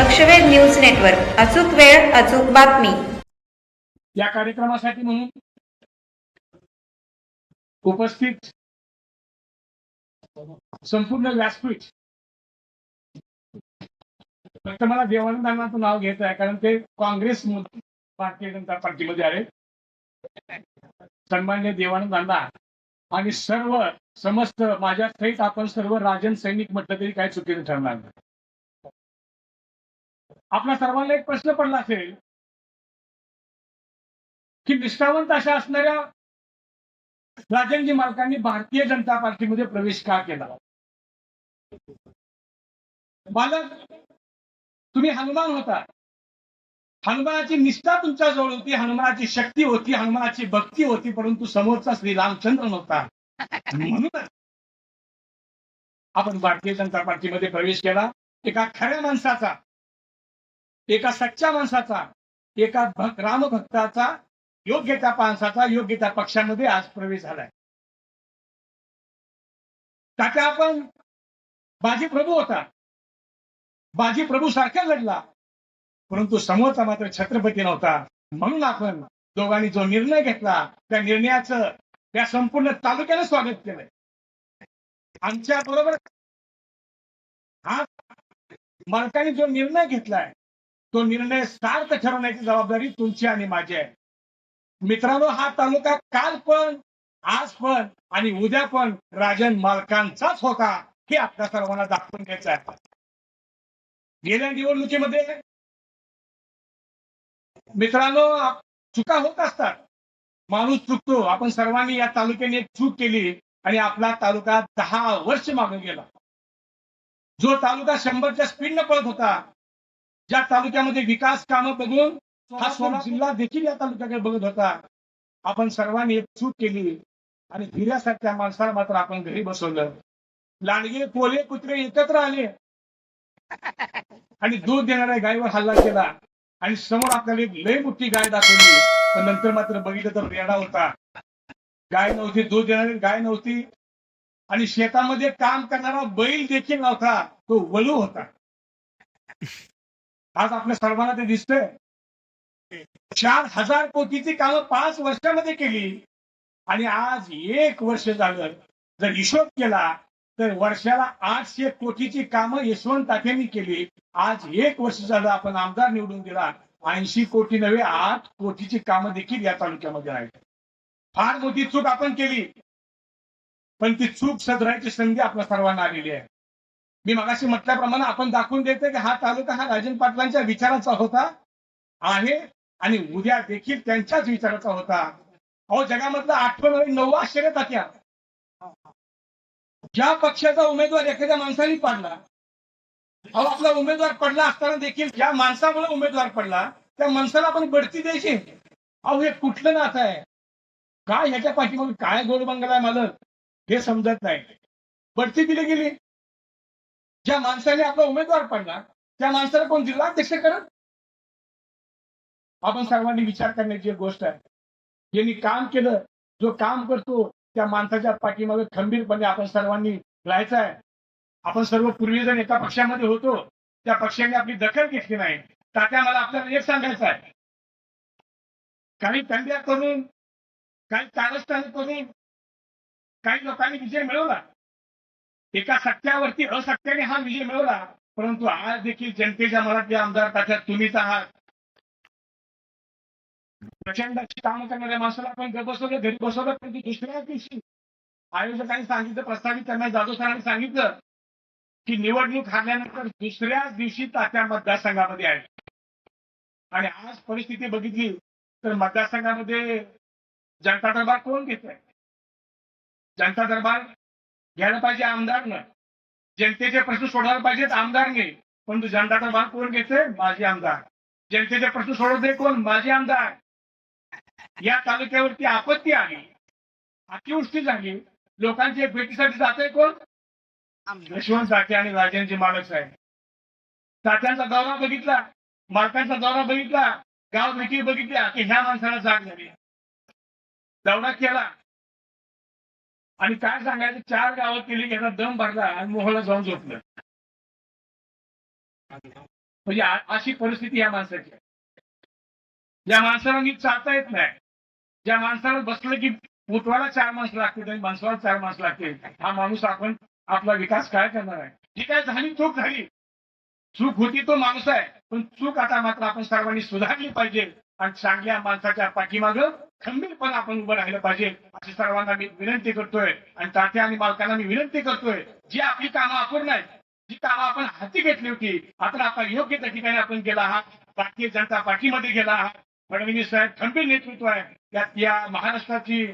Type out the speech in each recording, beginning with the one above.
लक्षवेध news network. अचूक वेळ अचूक बातमी. या कार्यक्रमासाठी म्हणून उपस्थित संपूर्ण व्यासपीठ फक्त मला देवानंद नाव घेत आहे कारण ते काँग्रेस भारतीय जनता पार्टीमध्ये आहे सन्मान्य देवानंद आणि सर्व समस्त माझ्या सहित आपण सर्व राजन सैनिक म्हटलं तरी काही चुकीचं ठरणार नाही. आपल्या सर्वांना एक प्रश्न पडला असेल की निष्ठावंत अशा असणाऱ्या राजनजी मालकांनी भारतीय जनता पार्टीमध्ये प्रवेश का केला? बालक तुम्ही हनुमान होता. हनुमानाची निष्ठा तुमच्या जवळ होती हनुमानाची शक्ती होती हनुमानाची भक्ती होती परंतु समोरचा श्री रामचंद्र नव्हता. म्हणूनच आपण भारतीय जनता पार्टीमध्ये प्रवेश केला. एका खऱ्या माणसाचा एका सच्च्या माणसाचा एका भक रामभक्ताचा योग्य त्या माणसाचा योग्य त्या पक्षामध्ये आज प्रवेश झालाय. त्याच्या आपण बाजी प्रभू होता. बाजी प्रभू सारखा लढला परंतु समोरचा मात्र छत्रपती नव्हता. म्हणून आपण दोघांनी जो निर्णय घेतला त्या निर्णयाचं त्या संपूर्ण तालुक्याने स्वागत केलंय. आमच्या बरोबर हा मालकाने जो निर्णय घेतलाय तो निर्णय सार्थ ठरवण्याची जबाबदारी तुमची आणि माझी आहे. मित्रांनो हा तालुका काल पण आज पण आणि उद्या पण राजन मालकांचाच होता हे आपल्या सर्वांना दाखवून घ्यायचं आहे. गेल्या निवडणुकीमध्ये मित्रांनो चुका होत असतात. माणूस चुकतो. आपण सर्वांनी या तालुक्याने एक चूक केली आणि आपला तालुका दहा वर्ष मागे गेला. जो तालुका शंभरच्या स्पीडनं पळत होता ज्या तालुक्यामध्ये विकास कामं बघून हा सोलापूर जिल्हा देखील या तालुक्याकडे बघत होता. आपण सर्वांनी एक चूक केली आणि फिर्यासारख्या माणसाला मात्र आपण घरी बसवलं. लांडगे कोले कुत्रे एकत्र आले. आणि दूध देणाऱ्या गायीवर हल्ला केला. आणि समोर आपल्याला एक लय मोठी गाय दाखवली. पण नंतर मात्र बघितलं तर रेडा होता. गाय नव्हती दूध देणारी गाय नव्हती. आणि शेतामध्ये काम करणारा बैल देखील नव्हता. तो वलू होता. आज आपल्या सर्वांना ते दिसतंय. चार हजार कोटीची कामं पाच वर्षामध्ये केली. आणि आज एक वर्ष झालं. जर हिशोब केला तर वर्षाला आठशे कोटीची कामं यशवंत तात्यांनी केली. आज एक वर्ष झालं आपण आमदार निवडून दिला. ऐंशी कोटी नव्हे आठ कोटीची कामं देखील या तालुक्यामध्ये आहेत. फार मोठी चूक आपण केली. पण ती चूक सदरायची संधी आपल्या सर्वांना आलेली आहे. मी मगाशी म्हटल्याप्रमाणे आपण दाखवून देते की हा तालुका हा राजन पाटलांच्या विचाराचा होता आहे आणि उद्या देखील त्यांच्याच विचाराचा होता. अहो जगामधला आठवण नववा आश्चर्य तात्या. ज्या पक्षाचा उमेदवार एखाद्या माणसाने पाडला अहो आपला उमेदवार पडला असताना देखील ज्या माणसामुळे उमेदवार पडला त्या माणसाला आपण बढती द्यायची. अहो हे कुठलं नातं आहे? काय ह्याच्या पाठीमागे काय गोडबंगला आहे मालक? हे समजत नाही. बढती दिली गेली. ज्या माणसाने आपला उमेदवार पडला त्या माणसाला कोण जिल्हाध्यक्ष करत आपण सर्वांनी विचार करण्याची एक गोष्ट आहे. ज्यांनी काम केलं जो काम करतो त्या माणसाच्या पाठीमागे खंबीरपणे आपण सर्वांनी राहायचं आहे. आपण सर्व पूर्वीजण एका पक्षामध्ये होतो. त्या पक्षाने आपली दखल घेतली नाही. तात्या मला आपल्याला एक सांगायचं आहे. काही तंड्या करून काही कारस्थान करून काही लोकांनी विजय मिळवला. एका सत्यावरती असत्याने हा विजय मिळवला परंतु आज देखील जनतेच्या मराठी आमदार तात्या तुम्हीच आहात प्रचंड अशी कामं करणाऱ्या माणसाला आपण घर बसवलं घरी बसवलं परंतु दुसऱ्या दिवशी आयोजकांनी सांगितलं प्रस्तावित त्यांना जाधव सरांनी सांगितलं की निवडणूक हारल्यानंतर दुसऱ्याच दिवशी तात्या मतदारसंघामध्ये आहे. आणि आज परिस्थिती बघितली तर मतदारसंघामध्ये जनता दरबार कोण घेत आहे जनता दरबार घ्यायला पाहिजे आमदारनं. जनतेचे प्रश्न सोडवायला पाहिजेत आमदारने. परंतु जनता दरबार कोण घेते माझे आमदार. जनतेचे प्रश्न सोडवते कोण? माझे आमदार. या तालुक्यावरती आपत्ती आली. अतिवृष्टी झाली. लोकांची भेटीसाठी जाते कोण? यशवंत साठे आणि राजेंद्रजी मालक साहेब तात्यांचा दौरा बघितला. मालकांचा दौरा बघितला. गाव भेटी बघितल्या की ह्या माणसाला जाग झाली. दौरा केला. आणि काय सांगायचं चार गावं केली त्यांना दम भरला आणि मोहळा जाऊन झोपलं. म्हणजे अशी परिस्थिती या माणसाची ज्या माणसाला नीट चालता येत नाही. ज्या माणसाला बसलं की उठवायला चार माणसं लागतील आणि माणसाला चार माणसं लागतील हा माणूस आपण आपला विकास काय करणार आहे? जी काय झाली चूक झाली. चूक होती तो माणूस आहे पण चूक आता मात्र आपण सर्वांनी सुधारली पाहिजे आणि चांगल्या माणसाच्या पाठीमागं खंबीरपणे आपण उभं राहिलं पाहिजे. अशी सर्वांना मी विनंती करतोय. आणि तात्या आणि मालकांना मी विनंती करतोय जी आपली कामं अपूर्ण आहेत जी कामं आपण हाती घेतली होती आता आपण योग्य त्या ठिकाणी आपण गेला आहात. भारतीय जनता पार्टीमध्ये गेला आहात. फडणवीस साहेब खंबीर नेतृत्व आहे. त्यात या महाराष्ट्राची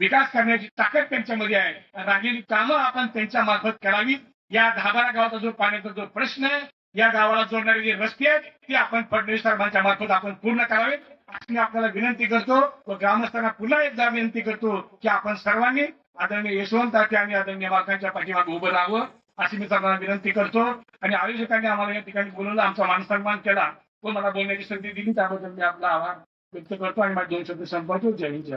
विकास करण्याची ताकद त्यांच्यामध्ये आहे. राहिलेली कामं आपण त्यांच्या मार्फत करावी या दहा गावाचा जो पाण्याचा जो प्रश्न आहे या गावाला जोडणारे जे रस्ते आहेत ते आपण फडणवीस साहेबांच्या मार्फत आपण पूर्ण करावेत अशी मी आपल्याला विनंती करतो. व ग्रामस्थांना पुन्हा एकदा विनंती करतो की आपण सर्वांनी आदरणीय यशवंत आणि आदरणीय मालकांच्या पाठीमागे उभं राहावं अशी मी सर्वांना विनंती करतो. आणि आयोजकांनी आम्हाला या ठिकाणी बोलवलं आमचा मान सन्मान केला. व मला बोलण्याची संधी दिली. त्याबद्दल मी आपला आभार व्यक्त करतो आणि माझे दोन शब्द संपर्क जय हिंद जय